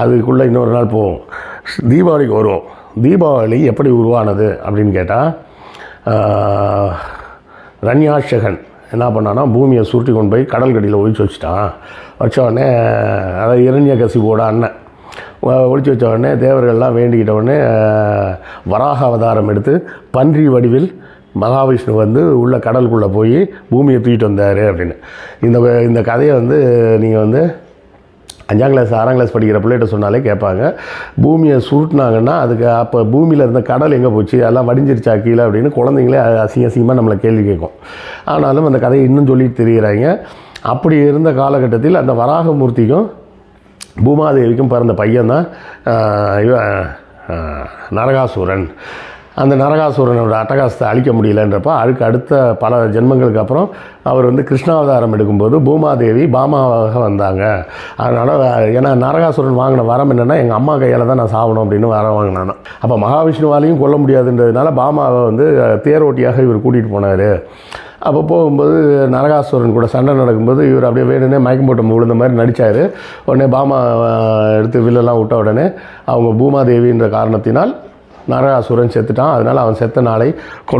அதுக்குள்ளே இன்னொரு நாள் போவோம். தீபாவளிக்கு வருவோம். தீபாவளி எப்படி உருவானது அப்படின்னு கேட்டால் ரன்யாஷகன் என்ன பண்ணான்னா பூமியை சுருட்டி கொண்டு போய் கடல் கடியில் ஒழிச்சு வச்சுட்டான். வச்ச உடனே அதாவது இரண்ய கசிபோட அண்ணன் ஒழிச்சு வச்ச உடனே தேவர்கள்லாம் வேண்டிக்கிட்ட உடனே வராக அவதாரம் எடுத்து பன்றி வடிவில் மகாவிஷ்ணு வந்து உள்ள கடலுக்குள்ளே போய் பூமியை தூக்கிட்டு வந்தார் அப்படின்னு. இந்த இந்த கதையை வந்து நீங்கள் வந்து அஞ்சாம் கிளாஸ் ஆறாம் கிளாஸ் படிக்கிற பிள்ளைகிட்ட சொன்னாலே கேட்பாங்க. பூமியை சுருட்டினாங்கன்னா அதுக்கு அப்போ பூமியில் இருந்த கடல் எங்கே போச்சு? அதெல்லாம் வடிஞ்சிருச்சா கீழே அப்படின்னு குழந்தைங்களே அசிங்க அசிங்கமாக நம்மளை கேள்வி கேட்கும். ஆனாலும் அந்த கதையை இன்னும் சொல்லிட்டு தெரிகிறாங்க அப்படி இருந்த காலகட்டத்தில் அந்த வராகமூர்த்திக்கும் பூமாதேவிக்கும் பிறந்த பையன் தான் இவன் நரகாசுரன். அந்த நரகாசுரனோட அட்டகாசத்தை அழிக்க முடியலன்றப்ப அதுக்கு அடுத்த பல ஜென்மங்களுக்கு அப்புறம் அவர் வந்து கிருஷ்ணாவதாரம் எடுக்கும்போது பூமாதேவி பாமாவாக வந்தாங்க. அதனால் ஏன்னா நரகாசுரன் வாங்கின வரம் என்னென்னா எங்கள் அம்மா கையால் தான் நான் சாகணும் அப்படின்னு வரம் வாங்கினானோ. அப்போ மகாவிஷ்ணுவாலையும் கொல்ல முடியாதுன்றதுனால பாமாவை வந்து தேரோட்டியாக இவர் கூட்டிகிட்டு போனார். அப்போ போகும்போது நரகாசுரன் கூட சண்டை நடக்கும்போது இவர் அப்படியே வேணும்னே மயக்கம் போட்டு விழுந்த மாதிரி நடித்தார் உடனே பாமா எடுத்து வில்லெல்லாம் விட்ட உடனே அவங்க பூமாதேவின்ற காரணத்தினால் நரகாசுரன் செத்துட்டான். அதனால் அவன் செத்த நாளை கொண்டு